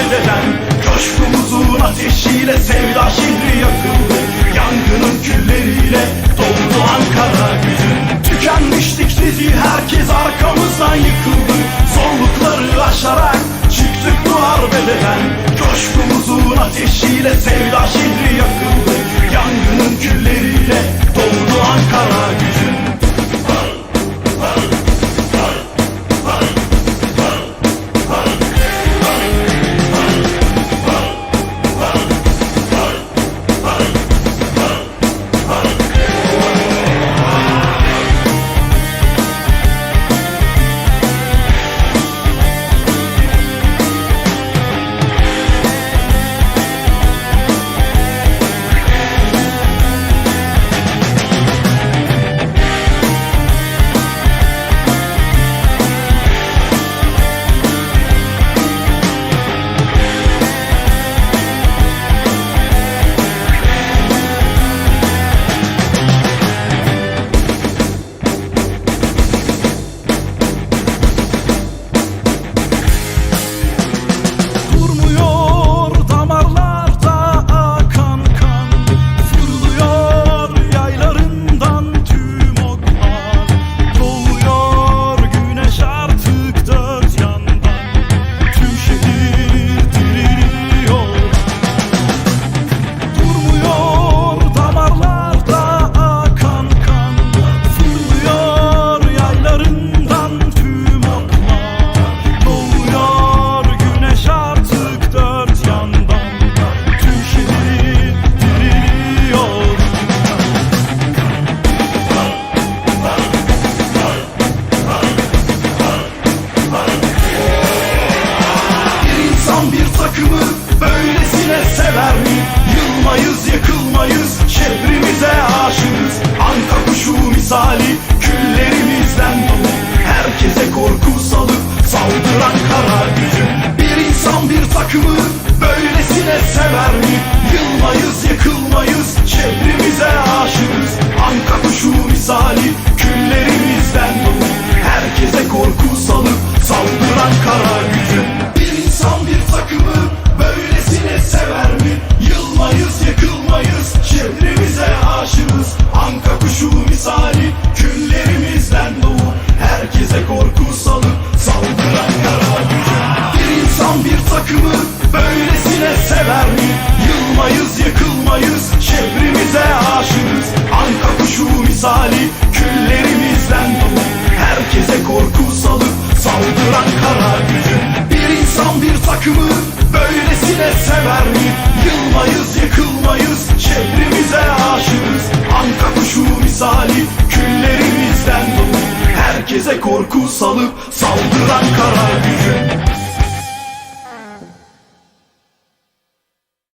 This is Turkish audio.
bahçededen Coşkumuzun ateşiyle sevda şehri yakıldı. Yangının külleriyle doldu Ankara gücün Tükenmiştik dedi herkes arkamızdan yıkıldı. Zorlukları aşarak çıktık muharebeden Coşkumuzun ateşiyle sevda şehri yakıldı. Yanmayız yakılmayız şehrimize aşığız. Anka kuşu misali küllerimizden dolu Herkese korku salıp saldıran karar gücü Bir insan bir takımı böylesine sever mi? take a herkese korku salıp saldıran karar gücü.